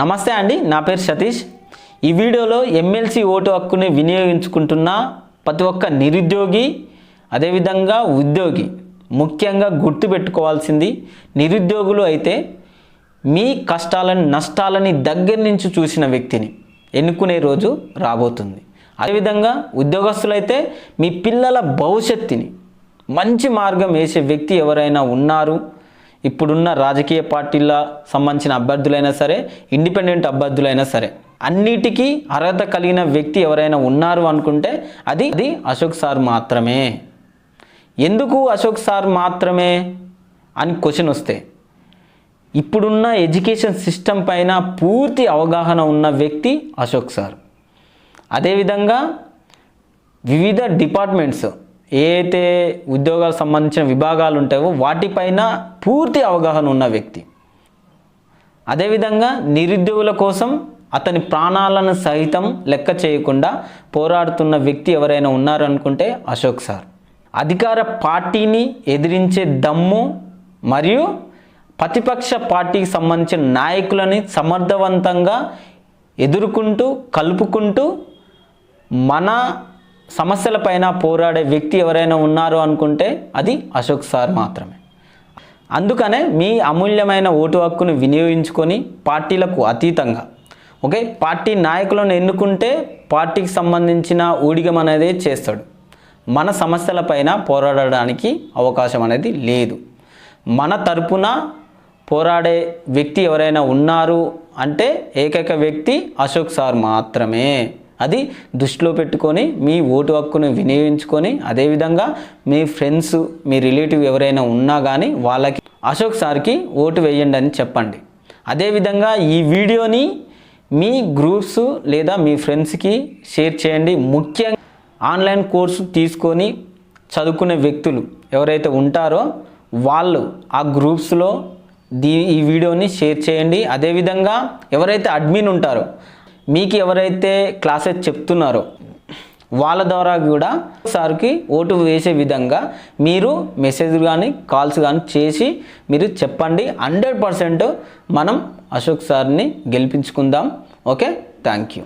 నమస్తే అండి నా పేరు సతీష్. ఈ వీడియోలో ఎమ్మెల్సీ ఓటు హక్కుని వినియోగించుకుంటున్న ప్రతి ఒక్క నిరుద్యోగి అదేవిధంగా ఉద్యోగి ముఖ్యంగా గుర్తుపెట్టుకోవాల్సింది నిరుద్యోగులు అయితే మీ కష్టాలని నష్టాలని దగ్గర నుంచి చూసిన వ్యక్తిని ఎన్నుకునే రోజు రాబోతుంది. అదేవిధంగా ఉద్యోగస్తులైతే మీ పిల్లల భవిష్యత్తుని మంచి మార్గం వేసే వ్యక్తి ఎవరైనా ఉన్నారు ఇప్పుడున్న రాజకీయ పార్టీల సంబంధించిన అభ్యర్థులైనా సరే ఇండిపెండెంట్ అభ్యర్థులైనా సరే అన్నిటికీ అర్హత కలిగిన వ్యక్తి ఎవరైనా ఉన్నారు అనుకుంటే అది అది అశోక్ సార్ మాత్రమే. ఎందుకు అశోక్ సార్ మాత్రమే అని క్వశ్చన్ వస్తే ఇప్పుడున్న ఎడ్యుకేషన్ సిస్టమ్ పైన పూర్తి అవగాహన ఉన్న వ్యక్తి అశోక్ సార్. అదేవిధంగా వివిధ డిపార్ట్మెంట్స్ ఏదైతే ఉద్యోగాలకు సంబంధించిన విభాగాలు ఉంటాయో వాటిపైన పూర్తి అవగాహన ఉన్న వ్యక్తి. అదేవిధంగా నిరుద్యోగుల కోసం అతని ప్రాణాలను సహితం లెక్క చేయకుండా పోరాడుతున్న వ్యక్తి ఎవరైనా ఉన్నారనుకుంటే అశోక్ సార్. అధికార పార్టీని ఎదిరించే దమ్ము మరియు ప్రతిపక్ష పార్టీకి సంబంధించిన నాయకులని సమర్థవంతంగా ఎదుర్కొంటూ కలుపుకుంటూ మన సమస్యలపైన పోరాడే వ్యక్తి ఎవరైనా ఉన్నారు అనుకుంటే అది అశోక్ సార్ మాత్రమే. అందుకనే మీ అమూల్యమైన ఓటు హక్కును వినియోగించుకొని పార్టీలకు అతీతంగా. ఓకే? పార్టీ నాయకులను ఎన్నుకుంటే పార్టీకి సంబంధించిన ఊడిగం అనేది చేస్తాడు. మన సమస్యలపైన పోరాడడానికి అవకాశం అనేది లేదు. మన తరపున పోరాడే వ్యక్తి ఎవరైనా ఉన్నారు అంటే ఏకైక వ్యక్తి అశోక్ సార్ మాత్రమే. అది దృష్టిలో పెట్టుకొని మీ ఓటు హక్కును వినియోగించుకొని అదేవిధంగా మీ ఫ్రెండ్స్ మీ రిలేటివ్ ఎవరైనా ఉన్నా కానీ వాళ్ళకి అశోక్ సార్కి ఓటు వేయండి అని చెప్పండి. అదేవిధంగా ఈ వీడియోని మీ గ్రూప్స్ లేదా మీ ఫ్రెండ్స్కి షేర్ చేయండి. ముఖ్యంగా ఆన్లైన్ కోర్సు తీసుకొని చదువుకునే వ్యక్తులు ఎవరైతే ఉంటారో వాళ్ళు ఆ గ్రూప్స్లో దీ ఈ వీడియోని షేర్ చేయండి. అదేవిధంగా ఎవరైతే అడ్మిన్ ఉంటారో మీకు ఎవరైతే క్లాసెస్ చెప్తున్నారో వాళ్ళ ద్వారా కూడా సార్కి ఓటు వేసే విధంగా మీరు మెసేజ్ కానీ కాల్స్ కానీ చేసి మీరు చెప్పండి. హండ్రెడ్ పర్సెంట్ మనం అశోక్ సార్ని గెలిపించుకుందాం. ఓకే? Thank you.